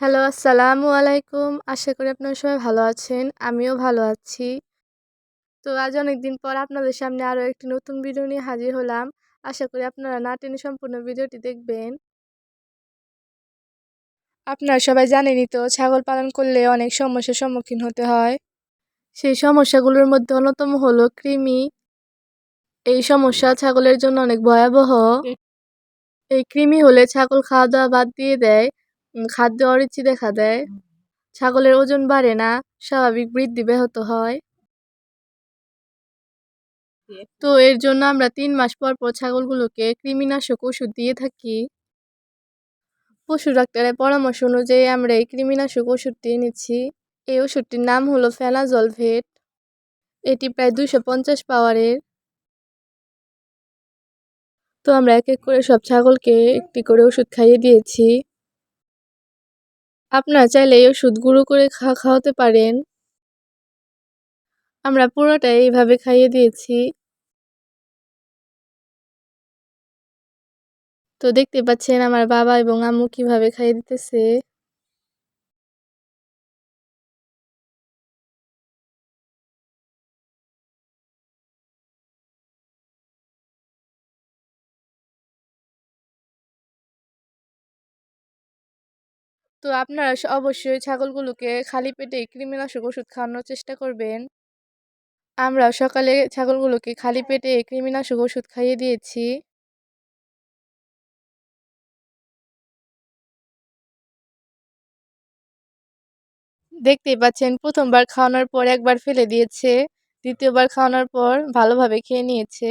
Hello, আসসালামু আলাইকুম। আশা করি আপনারা সবাই ভালো আছেন। আমিও ভালো আছি। তো আজ অনেকদিন পর আপনাদের সামনে আরও একটি নতুন ভিডিও নিয়ে হাজির হলাম। আশা করি আপনারা না টেনে সম্পূর্ণ ভিডিওটি দেখবেন। আপনারা সবাই জানেনই তো, ছাগল পালন করলে অনেক সমস্যার সম্মুখীন হতে হয়। সেই সমস্যাগুলোর মধ্যে অন্যতম হলো কৃমি। এই সমস্যা ছাগলের জন্য অনেক ভয়াবহ। এই কৃমি হলে ছাগল খাওয়া দাওয়া বাদ দিয়ে দেয়। খাদ্যে অরুচি দেখা দেয়। ছাগলের ওজন বাড়ে না স্বাভাবিক বৃদ্ধি ব্যাহত হয়। তো এর জন্য আমরা তিন মাস পর পর ছাগলগুলোকে কৃমিনাশক ওষুধ দিয়ে থাকি। পশু ডাক্তারের পরামর্শ অনুযায়ী আমরা এই কৃমিনাশক ওষুধটি নিচ্ছি। এই ওষুধটির নাম হলো ফেনাজল ভেট। এটি প্রায় দুশো পঞ্চাশ পাওয়ারের। তো আমরা এক এক করে সব ছাগলকে একটি করে ওষুধ খাইয়ে দিয়েছি। আপনারা চাইলে এই ওষুধ গুঁড়ো করে খা, খাওয়াতে পারেন। আমরা পুরোটাই এইভাবে খাইয়ে দিয়েছি। তো দেখতে পাচ্ছেন আমার বাবা এবং আম্মু কীভাবে খাইয়ে দিতেছে। তো আপনারা অবশ্যই ছাগলগুলোকে খালি পেটে কৃমিনাশক ওষুধ খাওয়ানোর চেষ্টা করবেন। আমরা সকালে ছাগলগুলোকে খালি পেটে কৃমিনাশক ওষুধ খাইয়ে দিয়েছি। দেখতেই পাচ্ছেন, প্রথমবার খাওয়ানোর পর একবার ফেলে দিয়েছে, দ্বিতীয়বার খাওয়ানোর পর ভালোভাবে খেয়ে নিয়েছে।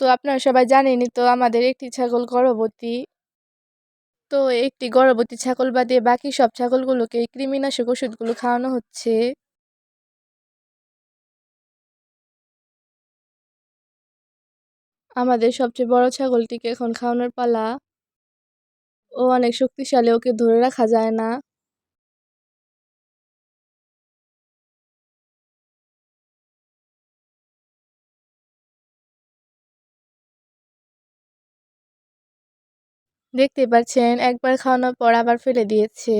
তো আপনারা সবাই জানেনই তো আমাদের একটি ছাগল গর্ভবতী। তো একটি গর্ভবতী ছাগল বাদে বাকি সব ছাগলগুলোকে কৃমিনাশক ওষুধগুলো খাওয়ানো হচ্ছে। আমাদের সবচেয়ে বড় ছাগলটিকে এখন খাওয়ানোর পালা। ও অনেক শক্তিশালী, ওকে ধরে রাখা যায় না। দেখতে পাচ্ছেন একবার খাওয়ানোর পর আবার ফেলে দিয়েছে।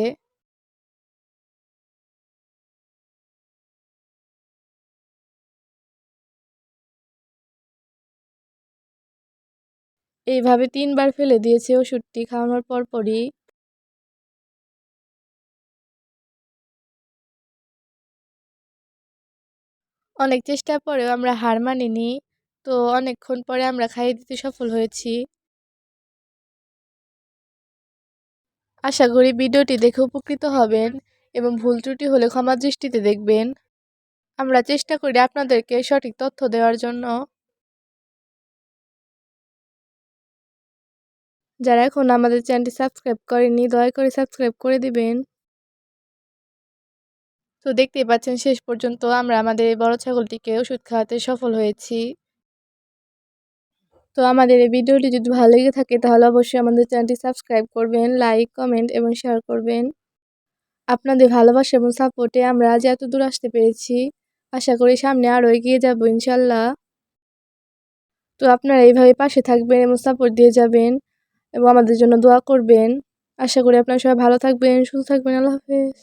এইভাবে তিনবার ফেলে দিয়েছে ওষুধটি, খাওয়ানোর পর পরই অনেক চেষ্টার পরেও আমরা হার মানিনি, তো অনেকক্ষণ পরে আমরা খাইয়ে দিতে সফল হয়েছি। আশা করি ভিডিওটি দেখে উপকৃত হবেন এবং ভুল ত্রুটি হলে ক্ষমা দৃষ্টিতে দেখবেন। আমরা চেষ্টা করি আপনাদেরকে সঠিক তথ্য দেওয়ার জন্য। যারা এখন আমাদের চ্যানেলটি সাবস্ক্রাইব করেনি দয়া করে সাবস্ক্রাইব করে দিবেন। তো দেখতেই পাচ্ছেন, শেষ পর্যন্ত আমরা আমাদের বড় ছাগলটিকে ওষুধ খাওয়াতে সফল হয়েছি। তো আমাদের এই ভিডিওটি যদি ভালো লেগে থাকে, তাহলে অবশ্যই আমাদের চ্যানেলটি সাবস্ক্রাইব করবেন, লাইক, কমেন্ট এবং শেয়ার করবেন। আপনাদের ভালোবাসা এবং সাপোর্টে আমরা আজ এত দূর আসতে পেরেছি। আশা করি সামনে আরও এগিয়ে যাব ইনশাল্লাহ। তো আপনারা এইভাবে পাশে থাকবেন এবং সাপোর্ট দিয়ে যাবেন এবং আমাদের জন্য দোয়া করবেন। আশা করি আপনারা সবাই ভালো থাকবেন, সুস্থ থাকবেন। আল্লাহ হাফেজ।